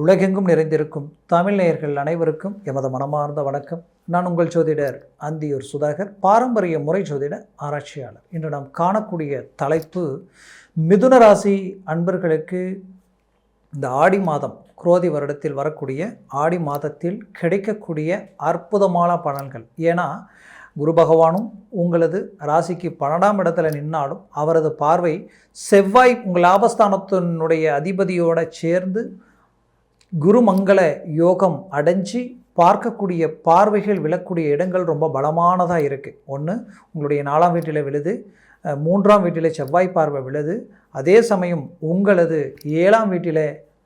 உலகெங்கும் நிறைந்திருக்கும் தமிழ் நேயர்கள் அனைவருக்கும் எமது மனமார்ந்த வணக்கம். நான் உங்கள் ஜோதிடர் அந்தியூர் சுதாகர் பாரம்பரிய முறை ஜோதிட ஆராய்ச்சியாளர். இன்று நாம் காணக்கூடிய தலைப்பு மிதுன ராசி அன்பர்களுக்கு இந்த ஆடி மாதம் குரோதி வருடத்தில் வரக்கூடிய ஆடி மாதத்தில் கிடைக்கக்கூடிய அற்புதமான பலன்கள். ஏன்னா குரு பகவானும் உங்களது ராசிக்கு பன்னெண்டாம் இடத்துல நின்னாலும் அவரது பார்வை செவ்வாய் உங்கள் லாபஸ்தானத்தினுடைய அதிபதியோட சேர்ந்து குருமங்கள யோகம் அடைஞ்சு பார்க்கக்கூடிய பார்வைகள் விழக்கூடிய இடங்கள் ரொம்ப பலமானதாக இருக்குது ஒன்று உங்களுடைய நாலாம் வீட்டில் விழுது மூன்றாம் வீட்டில் செவ்வாய் பார்வை விழுது அதே சமயம் உங்களது ஏழாம் வீட்டில்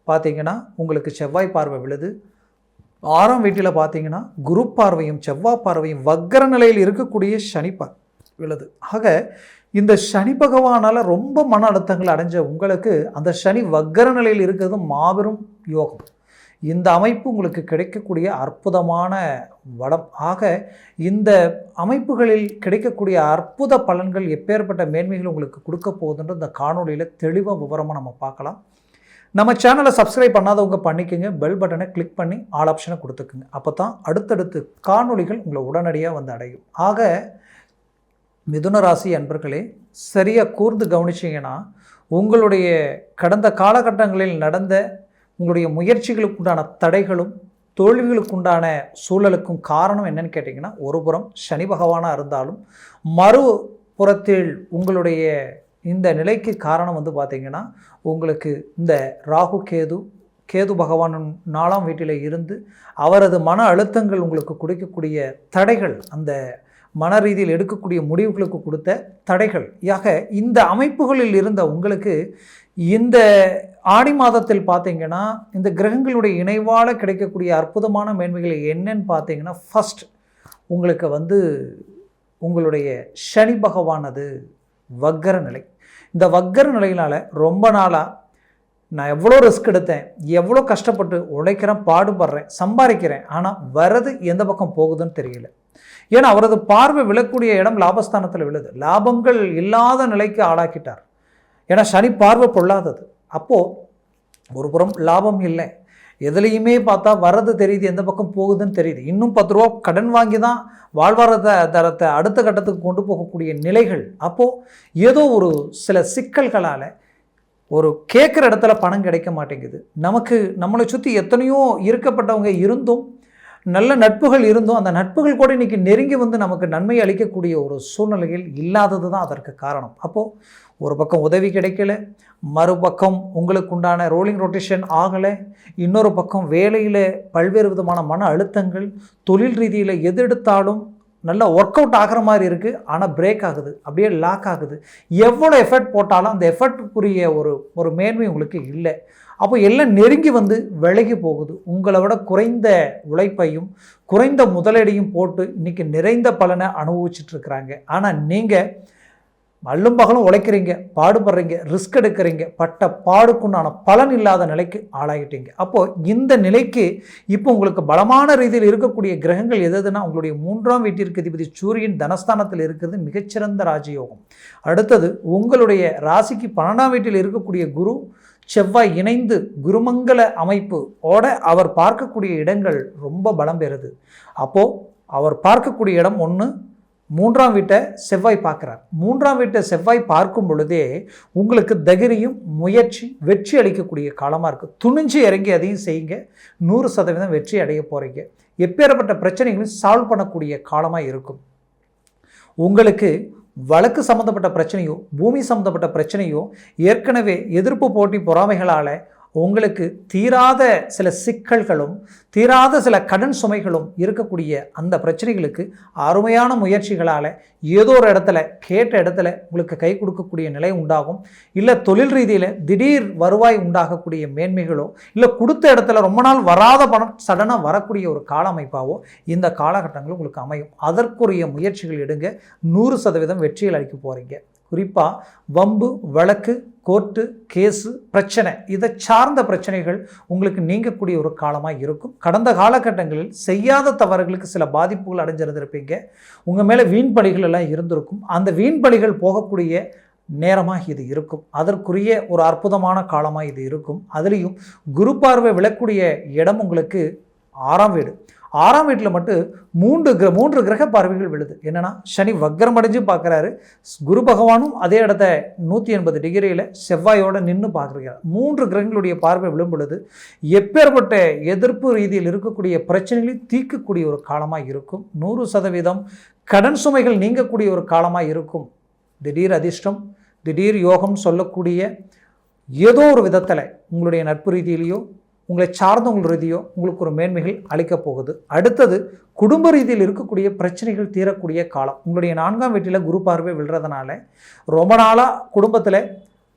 பார்த்தீங்கன்னா உங்களுக்கு செவ்வாய் பார்வை விழுது ஆறாம் வீட்டில் பார்த்தீங்கன்னா குரு பார்வையும் செவ்வாய் பார்வையும் வக்கர நிலையில் இருக்கக்கூடிய சனி விழுது. ஆக இந்த சனி பகவானால் ரொம்ப மன அழுத்தங்கள் அடைஞ்ச உங்களுக்கு அந்த சனி வக்கர நிலையில் இருக்கிறது மாபெரும் யோகம். இந்த அமைப்பு உங்களுக்கு கிடைக்கக்கூடிய அற்புதமான வளம் ஆக இந்த அமைப்புகளில் கிடைக்கக்கூடிய அற்புத பலன்கள் எப்பேற்பட்ட மேன்மைகள் உங்களுக்கு கொடுக்க போகுதுன்ற இந்த காணொலியில் தெளிவாக விவரமாக நம்ம பார்க்கலாம். நம்ம சேனலை சப்ஸ்கிரைப் பண்ணாதவங்க பண்ணிக்கோங்க. பெல் பட்டனை கிளிக் பண்ணி ஆல் ஆப்ஷனை கொடுத்துக்குங்க. அப்போ தான் அடுத்தடுத்து காணொளிகள் உங்களை உடனடியாக வந்து அடையும். ஆக மிதுன ராசி அன்பர்களே சரியாக கூர்ந்து கவனிச்சிங்கன்னா உங்களுடைய கடந்த காலகட்டங்களில் நடந்த உங்களுடைய முயற்சிகளுக்குண்டான தடைகளும் தோல்விகளுக்குண்டான சூழலுக்கும் காரணம் என்னன்னு கேட்டிங்கன்னா ஒரு புறம் சனி பகவானாக இருந்தாலும் மறுபுறத்தில் உங்களுடைய இந்த நிலைக்கு காரணம் வந்து பார்த்திங்கன்னா உங்களுக்கு இந்த ராகு கேது கேது பகவான் நாலாம் வீட்டில் இருந்து அவரது மன அழுத்தங்கள் உங்களுக்கு கொடுக்கக்கூடிய தடைகள் அந்த மன ரீதியில் எடுக்கக்கூடிய முடிவுகளுக்கு கொடுத்த தடைகள் யாக இந்த அமைப்புகளில் இருந்த உங்களுக்கு இந்த ஆடி மாதத்தில் பார்த்தீங்கன்னா இந்த கிரகங்களுடைய இணைவால் கிடைக்கக்கூடிய அற்புதமான மேன்மைகள் என்னன்னு பார்த்தீங்கன்னா ஃபஸ்ட் உங்களுக்கு வந்து உங்களுடைய சனி பகவானது வக்கர நிலை. இந்த வக்கர நிலையினால் ரொம்ப நாளாக நான் எவ்வளோ ரிஸ்க் எடுத்தேன் எவ்வளோ கஷ்டப்பட்டு உழைக்கிறேன் பாடுபடுறேன் சம்பாதிக்கிறேன் ஆனால் வரது எந்த பக்கம் போகுதுன்னு தெரியல. ஏன்னா அவரது பார்வை விழக்கூடிய இடம் லாபஸ்தானத்தில் விழுது. லாபங்கள் இல்லாத நிலைக்கு ஆளாக்கிட்டார். ஏன்னா சனி பார்வை பொல்லாதது. அப்போது ஒரு புறம் லாபம் இல்லை. எதுலேயுமே பார்த்தா வர்றது தெரியுது எந்த பக்கம் போகுதுன்னு தெரியுது. இன்னும் பத்து ரூபா கடன் வாங்கி தான் வாழ்வாதார தரத்தை அடுத்த கட்டத்துக்கு கொண்டு போகக்கூடிய நிலைகள். அப்போது ஏதோ ஒரு சில சிக்கல்களால் ஒரு கேட்குற இடத்துல பணம் கிடைக்க மாட்டேங்குது. நமக்கு நம்மளை சுற்றி எத்தனையோ இருக்கப்பட்டவங்க இருந்தும் நல்ல நட்புகள் இருந்தும் அந்த நட்புகள் கூட இன்றைக்கி நெருங்கி வந்து நமக்கு நன்மை அளிக்கக்கூடிய ஒரு சூழ்நிலைகள் இல்லாதது தான் அதற்கு காரணம். அப்போது ஒரு பக்கம் உதவி கிடைக்கல மறுபக்கம் உங்களுக்கு உண்டான ரோலிங் ரொட்டேஷன் ஆகலை இன்னொரு பக்கம் வேலையில் பல்வேறு விதமான மன அழுத்தங்கள் தொழில் ரீதியில் எது எடுத்தாலும் நல்லா ஒர்க் அவுட் ஆகிற மாதிரி இருக்குது ஆனால் பிரேக் ஆகுது. அப்படியே லாக் ஆகுது. எவ்வளோ எஃபர்ட் போட்டாலும் அந்த எஃபர்ட்டுக்குரிய ஒரு ஒரு மேன்மை உங்களுக்கு இல்லை. அப்போ எல்லாம் நெருங்கி வந்து விலகி போகுது. உங்களை விட குறைந்த உழைப்பையும் குறைந்த முதலீடையும் போட்டு இன்றைக்கி நிறைந்த பலனை அனுபவிச்சுட்ருக்குறாங்க ஆனால் நீங்கள் அல்லும் பகலும் உழைக்கிறீங்க பாடுபடுறீங்க ரிஸ்க் எடுக்கிறீங்க பட்ட பாடுக்குண்டான பலன் இல்லாத நிலைக்கு ஆளாகிட்டீங்க அப்போது இந்த நிலைக்கு இப்போ உங்களுக்கு பலமான ரீதியில் இருக்கக்கூடிய கிரகங்கள் எது எதுனா உங்களுடைய மூன்றாம் வீட்டிற்கு அதிபதி சூரியன் தனஸ்தானத்தில் இருக்கிறது மிகச்சிறந்த ராஜயோகம். அடுத்தது உங்களுடைய ராசிக்கு பன்னெண்டாம் வீட்டில் இருக்கக்கூடிய குரு செவ்வாய் இணைந்து குருமங்கல அமைப்பு ஓட அவர் பார்க்கக்கூடிய இடங்கள் ரொம்ப பலம் பெறுது. அப்போது அவர் பார்க்கக்கூடிய இடம் ஒன்று மூன்றாம் வீட்டை செவ்வாய் பார்க்குறார். மூன்றாம் வீட்டை செவ்வாய் பார்க்கும் பொழுதே உங்களுக்கு தைரியம் முயற்சி வெற்றி அளிக்கக்கூடிய காலமாக இருக்குது துணிஞ்சு இறங்கி அதையும் செய்யுங்க. நூறு சதவீதம் வெற்றி அடைய போகிறீங்க எப்பேற்பட்ட பிரச்சனைகளையும் சால்வ் பண்ணக்கூடிய காலமாக இருக்கும். உங்களுக்கு வழக்கு சம்மந்தப்பட்ட பிரச்சனையோ பூமி சம்மந்தப்பட்ட பிரச்சனையோ ஏற்கனவே எதிர்ப்பு போட்டி பொறாமைகளால் உங்களுக்கு தீராத சில சிக்கல்களும் தீராத சில கடன் சுமைகளும் இருக்கக்கூடிய அந்த பிரச்சனைகளுக்கு அருமையான முயற்சிகளால் ஏதோ ஒரு இடத்துல கேட்ட இடத்துல உங்களுக்கு கை கொடுக்கக்கூடிய நிலை உண்டாகும். இல்லை தொழில் ரீதியில் திடீர் வருவாய் உண்டாகக்கூடிய மேன்மைகளோ இல்லை கொடுத்த இடத்துல ரொம்ப நாள் வராத பணம் சடனாக வரக்கூடிய ஒரு கால அமைப்பாவோ இந்த காலகட்டங்கள் உங்களுக்கு அமையும். அதற்குரிய முயற்சிகள் எடுங்க. நூறு சதவீதம் வெற்றிகள் அளிக்க போகிறீங்க குறிப்பாக வம்பு வழக்கு கோர்ட்டு கேஸு பிரச்சனை இதை சார்ந்த பிரச்சனைகள் உங்களுக்கு நீங்கக்கூடிய ஒரு காலமாக இருக்கும். கடந்த காலகட்டங்களில் செய்யாத தவறுகளுக்கு சில பாதிப்புகள் அடைஞ்சிருந்திருப்பீங்க. உங்கள் மேலே வீண் பலிகள் எல்லாம் இருந்திருக்கும். அந்த வீண் பலிகள் போகக்கூடிய நேரமாக இது இருக்கும். அதற்குரிய ஒரு அற்புதமான காலமாக இது இருக்கும். அதுலேயும் குரு பார்வை விழக்கூடிய இடம் உங்களுக்கு ஆறாம் வீடு. ஆறாம் வீட்டில் மட்டும் மூன்று கிர மூன்று கிரக பார்வைகள் விழுது. என்னென்னா சனி வக்ரம் அடைஞ்சு பார்க்குறாரு. குரு பகவானும் அதே இடத்த நூற்றி எண்பது டிகிரியில் செவ்வாயோடு நின்று பார்க்குறாரு மூன்று கிரகங்களுடைய பார்வை விழும் பொழுது எப்பேற்பட்ட எதிர்ப்பு ரீதியில் இருக்கக்கூடிய பிரச்சனைகளை தீர்க்கக்கூடிய ஒரு காலமாக இருக்கும். நூறு சதவீதம் கடன் சுமைகள் நீங்கக்கூடிய ஒரு காலமாக இருக்கும். திடீர் அதிர்ஷ்டம் திடீர் யோகம் சொல்லக்கூடிய ஏதோ ஒரு விதத்தில் உங்களுடைய நட்பு ரீதியிலையோ உங்களை சார்ந்தவங்கள் ரீதியோ உங்களுக்கு ஒரு மேன்மைகள் அளிக்கப் போகுது. அடுத்தது குடும்ப ரீதியில் இருக்கக்கூடிய பிரச்சனைகள் தீரக்கூடிய காலம். உங்களுடைய நான்காம் வீட்டில் குரு பார்வை விழுறதுனால ரொம்ப நாளாக குடும்பத்தில்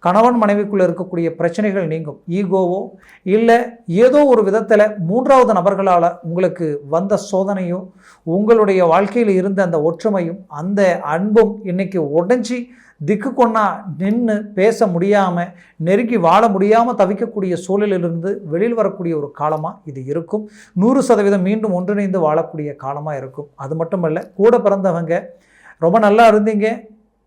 கணவன் மனைவிக்குள்ளே இருக்கக்கூடிய பிரச்சனைகள் நீங்கும். ஈகோவோ இல்லை ஏதோ ஒரு விதத்தில் மூன்றாவது நபர்களால் உங்களுக்கு வந்த சோதனையும் உங்களுடைய வாழ்க்கையில் இருந்த அந்த ஒற்றுமையும் அந்த அன்பும் இன்றைக்கி உடஞ்சி திக்கு கொண்டா நின்று பேச முடியாமல் நெருங்கி வாழ முடியாமல் தவிக்கக்கூடிய சூழலிலிருந்து வெளியில் வரக்கூடிய ஒரு காலமாக இது இருக்கும். நூறு சதவீதம் மீண்டும் ஒன்றிணைந்து வாழக்கூடிய காலமாக இருக்கும். அது மட்டுமல்ல கூட பிறந்தவங்க ரொம்ப நல்லா இருந்தீங்க.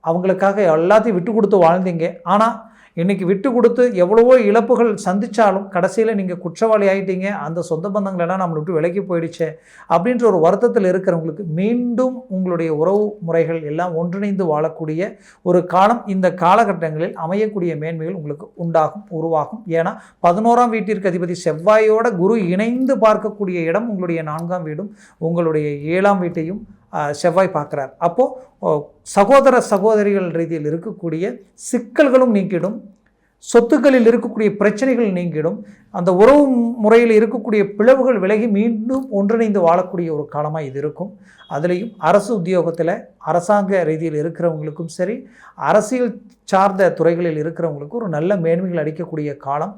அவங்களுக்காக எல்லாத்தையும் விட்டு கொடுத்து வாழ்ந்தீங்க. ஆனால் இன்றைக்கி விட்டு கொடுத்து எவ்வளவோ இழப்புகள் சந்தித்தாலும் கடைசியில் நீங்கள் குற்றவாளி ஆகிட்டீங்க அந்த சொந்த பந்தங்களெல்லாம் நம்மளை விட்டு விலக்கி போயிடுச்சே அப்படின்ற ஒரு வருத்தத்தில் இருக்கிறவங்களுக்கு மீண்டும் உங்களுடைய உறவு முறைகள் எல்லாம் ஒன்றிணைந்து வாழக்கூடிய ஒரு காலம் இந்த காலகட்டங்களில் அமையக்கூடிய மேன்மைகள் உங்களுக்கு உண்டாகும் உருவாகும். ஏன்னா பதினோராம் வீட்டிற்கு அதிபதி செவ்வாயோட குரு இணைந்து பார்க்கக்கூடிய இடம் உங்களுடைய நான்காம் வீடும் உங்களுடைய ஏழாம் வீட்டையும் செவ்வாய் பார்க்குறார். அப்போது சகோதர சகோதரிகள் ரீதியில் இருக்கக்கூடிய சிக்கல்களும் நீக்கிடும் சொத்துக்களில் இருக்கக்கூடிய பிரச்சனைகள் நீங்கிடும். அந்த உறவு முறையில் இருக்கக்கூடிய பிளவுகள் விலகி மீண்டும் ஒன்றிணைந்து வாழக்கூடிய ஒரு காலமாக இது இருக்கும். அதுலேயும் அரசு உத்தியோகத்தில் அரசாங்க ரீதியில் இருக்கிறவங்களுக்கும் சரி அரசியல் சார்ந்த துறைகளில் இருக்கிறவங்களுக்கும் ஒரு நல்ல மேன்மைகள் அளிக்கக்கூடிய காலம்.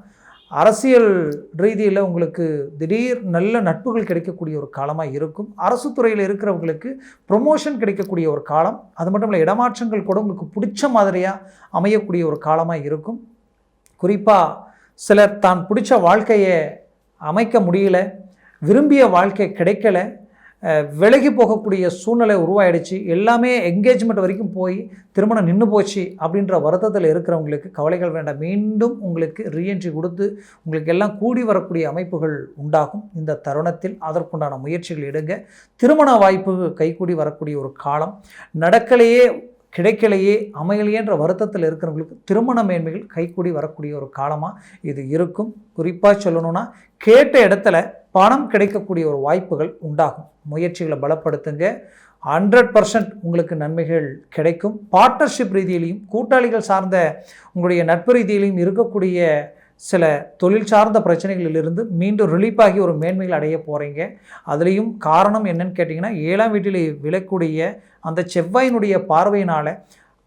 அரசியல் ரீதியில் உங்களுக்கு திடீர் நல்ல நட்புகள் கிடைக்கக்கூடிய ஒரு காலமாக இருக்கும். அரசு துறையில் இருக்கிறவங்களுக்கு ப்ரொமோஷன் கிடைக்கக்கூடிய ஒரு காலம். அது மட்டும் இல்லை இடமாற்றங்கள் கூட உங்களுக்கு பிடிச்ச மாதிரியாக அமையக்கூடிய ஒரு காலமாக இருக்கும். குறிப்பாக சிலர் தான் பிடிச்ச வாழ்க்கையை அமைக்க முடியல விரும்பிய வாழ்க்கை கிடைக்கல விலகி போகக்கூடிய சூழ்நிலை உருவாயிடுச்சு. எல்லாமே என்கேஜ்மெண்ட் வரைக்கும் போய் திருமணம் நின்று போச்சு அப்படின்ற வருத்தத்தில் இருக்கிறவங்களுக்கு கவலைகள் வேண்டாம். மீண்டும் உங்களுக்கு ரீஎன்ட்ரி கொடுத்து உங்களுக்கு எல்லாம் கூடி வரக்கூடிய அமைப்புகள் உண்டாகும். இந்த தருணத்தில் அதற்குண்டான முயற்சிகள் எடுங்க. திருமண வாய்ப்பு கைகூடி வரக்கூடிய ஒரு காலம். நடக்கலையே கிடைக்கலையே அமையலையேன்ற வருத்தத்தில் இருக்கிறவங்களுக்கு திருமண மேன்மைகள் கைக்கூடி வரக்கூடிய ஒரு காலமாக இது இருக்கும். குறிப்பாக சொல்லணும்னா கேட்ட இடத்துல பணம் கிடைக்கக்கூடிய ஒரு வாய்ப்புகள் உண்டாகும். முயற்சிகளை பலப்படுத்துங்க. ஹண்ட்ரட் பர்சன்ட் உங்களுக்கு நன்மைகள் கிடைக்கும். பார்ட்னர்ஷிப் ரீதியிலையும் கூட்டாளிகள் சார்ந்த உங்களுடைய நட்பு ரீதியிலையும் இருக்கக்கூடிய சில தொழில் சார்ந்த பிரச்சனைகளிலிருந்து மீண்டும் ரிலீஃப் ஆகி ஒரு மேன்மைகள் அடைய போகிறீங்க அதுலேயும் காரணம் என்னன்னு கேட்டிங்கன்னா ஏழாம் வீட்டில் விழக்கூடிய அந்த செவ்வாயினுடைய பார்வையினால்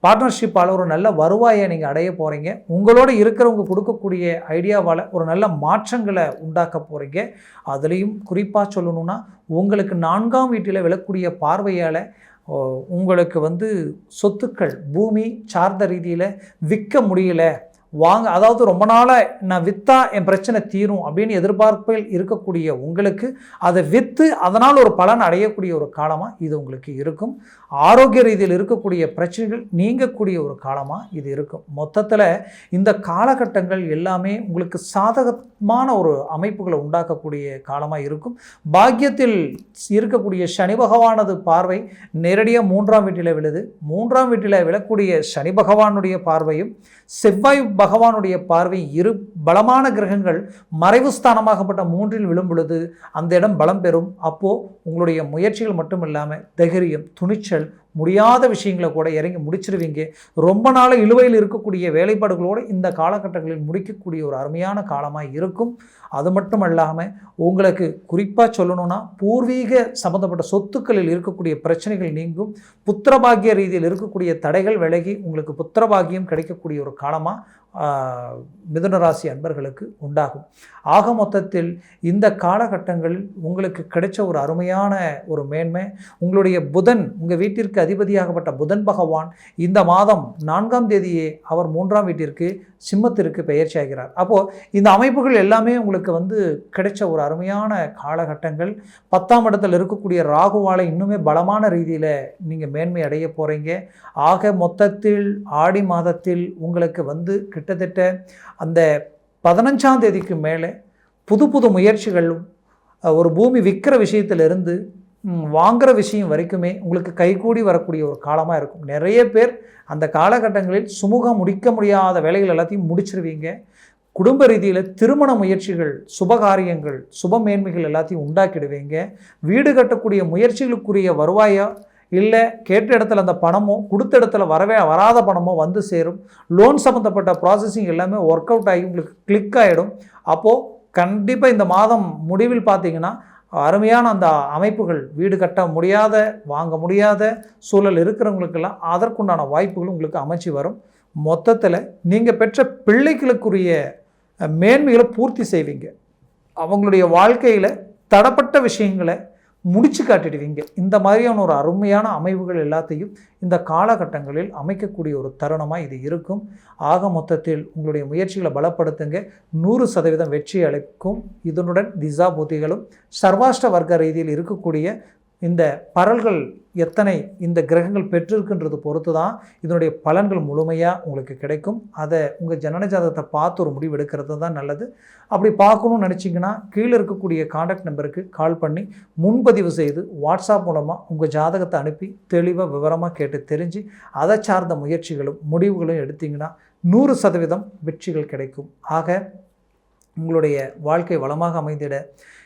பார்ட்னர்ஷிப்பால் ஒரு நல்ல வருவாயை நீங்கள் அடைய போகிறீங்க உங்களோட இருக்கிறவங்க கொடுக்கக்கூடிய ஐடியாவால் ஒரு நல்ல மாற்றங்களை உண்டாக்க போகிறீங்க அதுலேயும் குறிப்பாக சொல்லணுன்னா உங்களுக்கு நான்காம் வீட்டில் விழக்கூடிய பார்வையால் உங்களுக்கு வந்து சொத்துக்கள் பூமி சார்ந்த ரீதியில் விற்க முடியல. வாங்க அதாவது ரொம்ப நாளாக நான் விற்றா என் பிரச்சனை தீரும் அப்படின்னு எதிர்பார்ப்பில் இருக்கக்கூடிய உங்களுக்கு அதை விற்று அதனால் ஒரு பலன் அடையக்கூடிய ஒரு காலமாக இது உங்களுக்கு இருக்கும். ஆரோக்கிய ரீதியில் இருக்கக்கூடிய பிரச்சனைகள் நீங்கக்கூடிய ஒரு காலமாக இது இருக்கும். மொத்தத்தில் இந்த காலகட்டங்கள் எல்லாமே உங்களுக்கு சாதகமான ஒரு அமைப்புகளை உண்டாக்கக்கூடிய காலமாக இருக்கும். பாக்கியத்தில் இருக்கக்கூடிய சனி பகவானது பார்வை நேரடியாக மூன்றாம் வீட்டில் விழுது. மூன்றாம் வீட்டில் விழக்கூடிய சனி பகவானுடைய பார்வையும் செவ்வாய் பகவானுடைய பார்வை இரு பலமான கிரகங்கள் மறைவு ஸ்தானமாகப்பட்ட மூன்றில் விழும் பொழுது அந்த இடம் பலம் பெறும். அப்போது உங்களுடைய முயற்சிகள் மட்டும் இல்லாமல் தைரியம் துணிச்சல் முடியாத விஷயங்களை கூட இறங்கி முடிச்சிருவீங்க. ரொம்ப நாள் இழுவையில் இருக்கக்கூடிய வேலைப்பாடுகளோடு இந்த காலகட்டங்களில் முடிக்கக்கூடிய ஒரு அருமையான காலமாக இருக்கும். அது மட்டும் இல்லாமல் உங்களுக்கு குறிப்பாக சொல்லணும்னா பூர்வீக சம்மந்தப்பட்ட சொத்துக்களில் இருக்கக்கூடிய பிரச்சனைகள் நீங்கும். புத்திரபாகிய ரீதியில் இருக்கக்கூடிய தடைகள் விலகி உங்களுக்கு புத்திரபாகியம் கிடைக்கக்கூடிய ஒரு காலமாக மிதுன ராசி அன்பர்களுக்கு உண்டாகும். ஆக மொத்தத்தில் இந்த காலகட்டங்களில் உங்களுக்கு கிடைச்ச ஒரு அருமையான ஒரு மேன்மை உங்களுடைய புதன் உங்கள் வீட்டிற்கு அதிபதியாகப்பட்ட புதன் பகவான் இந்த மாதம் நான்காம் தேதியே அவர் மூன்றாம் வீட்டிற்கு சிம்மத்திற்கு பெயர்ச்சி ஆகிறார். அப்போது இந்த அமைப்புகள் எல்லாமே உங்களுக்கு வந்து கிடைச்ச ஒரு அருமையான காலகட்டங்கள். பத்தாம் இடத்தில் இருக்கக்கூடிய ராகுவாலை இன்னுமே பலமான ரீதியில் நீங்கள் மேன்மை அடைய போகிறீங்க ஆக மொத்தத்தில் ஆடி மாதத்தில் உங்களுக்கு வந்து கிட்டத்தட்ட அந்த பதினஞ்சாம் தேதிக்கு மேலே புது புது முயற்சிகளும் ஒரு பூமி விற்கிற விஷயத்திலிருந்து வாங்குகிற விஷயம் வரைக்குமே உங்களுக்கு கைகூடி வரக்கூடிய ஒரு காலமாக இருக்கும். நிறைய பேர் அந்த காலகட்டங்களில் சுமூகம் முடிக்க முடியாத வேலைகள் எல்லாத்தையும் முடிச்சிருவீங்க. குடும்ப ரீதியில் திருமண முயற்சிகள் சுபகாரியங்கள் சுபமேன்மைகள் எல்லாத்தையும் உண்டாக்கிடுவீங்க. வீடு கட்டக்கூடிய முயற்சிகளுக்குரிய வருவாயாக இல்லை கேட்ட இடத்துல அந்த பணமோ கொடுத்த இடத்துல வரவே வராத பணமோ வந்து சேரும். லோன் சம்மந்தப்பட்ட ப்ராசஸிங் எல்லாமே ஒர்க் அவுட் ஆகி உங்களுக்கு கிளிக் ஆகிடும் அப்போது கண்டிப்பாக இந்த மாதம் முடிவில் பார்த்தீங்கன்னா அருமையான அந்த அமைப்புகள் வீடு கட்ட முடியாத வாங்க முடியாத சூழல் இருக்கிறவங்களுக்கெல்லாம் அதற்குண்டான வாய்ப்புகள் உங்களுக்கு அமைச்சு வரும். மொத்தத்தில் நீங்கள் பெற்ற பிள்ளைகளுக்குரிய மேன்மைகளை பூர்த்தி செய்வீங்க. அவங்களுடைய வாழ்க்கையில் தடப்பட்ட விஷயங்களை முடிச்சு காட்டிடுவீங்க. இந்த மாதிரியான ஒரு அருமையான அமைவுகள் எல்லாத்தையும் இந்த காலகட்டங்களில் அமைக்கக்கூடிய ஒரு தருணமாக இது இருக்கும். ஆக மொத்தத்தில் உங்களுடைய முயற்சிகளை பலப்படுத்துங்க. நூறு சதவீதம் வெற்றி அளிக்கும். இதனுடன் திசா புத்திகளும் சர்வாஷ்ட வர்க்க ரீதியில் இருக்கக்கூடிய இந்த பரல்கள் எத்தனை இந்த கிரகங்கள் பெற்றிருக்குன்றது பொறுத்து தான் இதனுடைய பலன்கள் முழுமையாக உங்களுக்கு கிடைக்கும். அதை உங்கள் ஜனன ஜாதகத்தை பார்த்து ஒரு முடிவு எடுக்கிறது தான் நல்லது. அப்படி பார்க்கணும்னு நினச்சிங்கன்னா கீழே இருக்கக்கூடிய காண்டாக்ட் நம்பருக்கு கால் பண்ணி முன்பதிவு செய்து வாட்ஸ்அப் மூலமாக உங்கள் ஜாதகத்தை அனுப்பி தெளிவாக விவரமாக கேட்டு தெரிஞ்சு அதை சார்ந்த முயற்சிகளும் முடிவுகளும் எடுத்தீங்கன்னா நூறு சதவீதம் வெற்றிகள் கிடைக்கும். ஆக உங்களுடைய வாழ்க்கை வளமாக அமைந்திட